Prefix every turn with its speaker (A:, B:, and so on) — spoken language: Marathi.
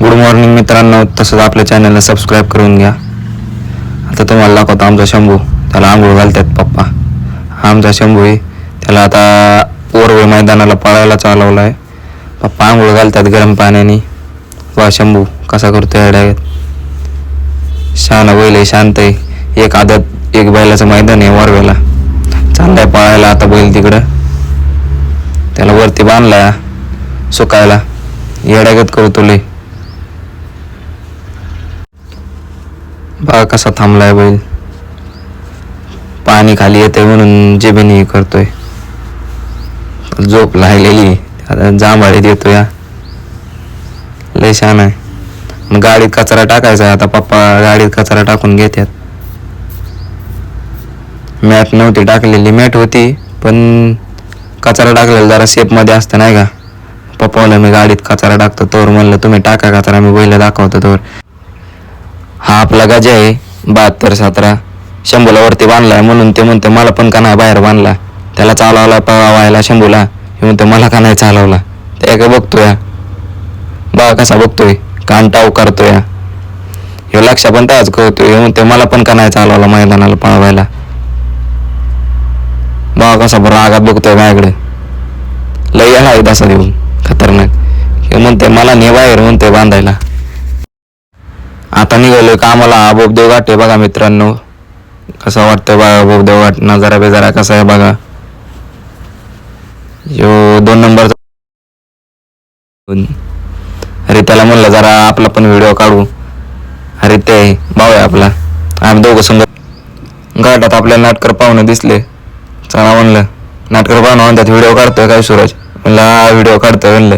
A: गुड मॉर्निंग मित्रांनो. तसंच आपल्या चॅनलला सबस्क्राईब करून घ्या. आता तुम्हाला दाखवतो आमचा शंभू. त्याला आंघोळ घालतात पप्पा. आमचा शंभू आहे. त्याला आता ओरवे मैदानाला पळायला चालवला आहे पप्पा आंघोळ घालतात गरम पाण्याने. वा शंभू कसा करतो या शान बैल आहे शांत आहे. एक आदत एक बैलाचं मैदान आहे वरवेला चाललाय पळायला आता बैल तिकडं. त्याला वरती बांधलाय सुकायला. येड्यागत करतो लय. बघा कसा थांबलाय बैल? पाणी खाली येते म्हणून जेबीने करतोय. झोप लागलेली आता जांभाळीत येतो या लय छान आहे. गाडीत कचरा टाकायचा आहे. आता पप्पा गाडीत कचरा टाकून घेतात मॅट नव्हती टाकलेली. मॅट होती पण कचरा टाकलेला जरा शेपमध्ये असतं नाही का? पप्पा मी गाडीत कचरा टाकतो तोवर म्हणलं तुम्ही टाका कचरा मी बैल दाखवतो तोवर. हा आपला गजा आहे बहात्तर सतरा. शंभूला वरती बांधलाय म्हणून ते म्हणते मला पण का नाही बाहेर बांधला? त्याला चालवला पळवायला शंभूला. हे म्हणते मला का नाही चालवला? ते एका बघतोय. बा कसा बघतोय? कान टाव करतोय. हे लक्ष पण त्याच करतोय हे म्हणते मला पण का नाही चालवला मैदानाला पळवायला? बा कसा बरं रागात बघतोय माझ्याकडे. लय आहे तसा देऊन खतरनाक. हे म्हणते मला ने बाहेर म्हणते बांधायला. आता निघालोय कामाला. हा बोबदेव घाट आहे बघा मित्रांनो. कसं वाटतं बघा बोबदेव घाट? नजारा बेजारा कसा आहे बघा? यो दोन नंबर अरे त्याला म्हणलं जरा आपला पण व्हिडिओ काढू. अरे ते भाऊ आहे आपला. आम्ही दोघं संग घाटात आपल्याला नाटकर पाहुणे दिसले. चला म्हणलं. नाटकर पाहुणं म्हणतात व्हिडिओ काढतोय काय सूरज? म्हणलं हा व्हिडिओ काढतोय म्हणलं.